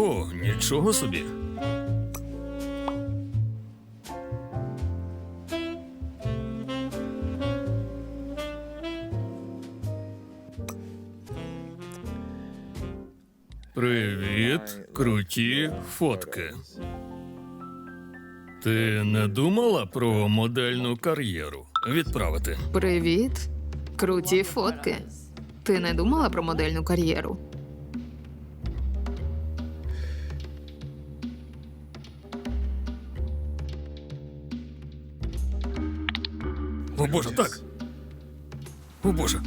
Ого, нічого собі. Привіт, круті фотки. Ти не думала про модельну кар'єру відправити? Привіт. Круті фотки. Ти не думала про модельну кар'єру? О боже, так. О боже.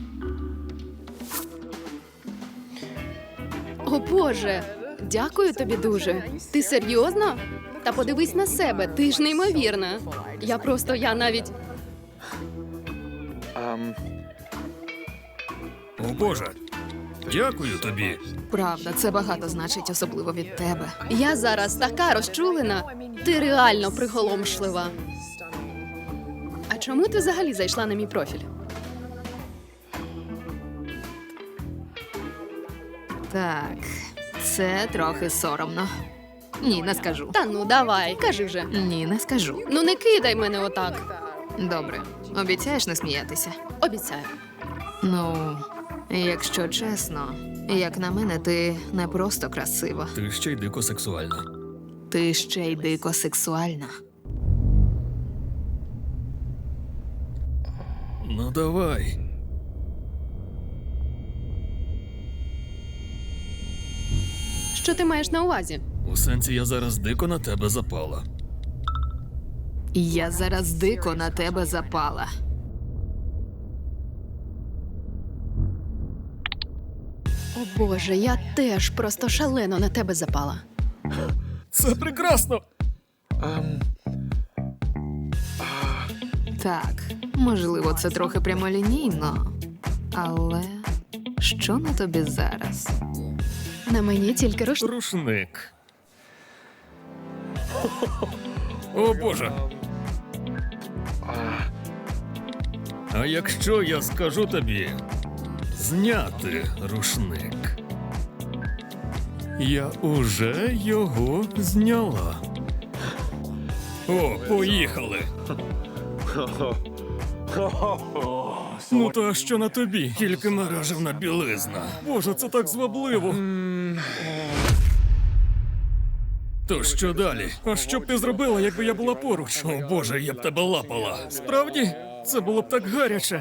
О Боже, дякую тобі дуже. Ти серйозно? Та подивись на себе, ти ж неймовірна. Я просто я навіть. О боже. Дякую тобі. Правда, це багато значить, особливо від тебе. Я зараз така розчулена. Ти реально приголомшлива. Чому ти взагалі зайшла на мій профіль? Так, це трохи соромно. Ні, не скажу. Та ну давай, кажи вже. Ні, не скажу. Ну не кидай мене отак. Добре, обіцяєш не сміятися. Обіцяю. Ну, якщо чесно, як на мене, ти не просто красива, Ти ще й дико сексуальна. ти ще й дико сексуальна. Ну давай. Що ти маєш на увазі? У сенсі я зараз дико на тебе запала. Я зараз дико на тебе запала. О Боже, я теж просто шалено на тебе запала. Це прекрасно! Так, можливо, це трохи прямолінійно, але що на тобі зараз? На мені тільки руш... Рушник. О боже. А якщо я скажу тобі зняти рушник? Я уже його зняла. О, поїхали. Ну то що на тобі? Тільки наражена білизна. Боже, це так звабливо. То що далі? А що б ти зробила, якби я була поруч? О боже, я б тебе лапала. Справді? Це було б так гаряче.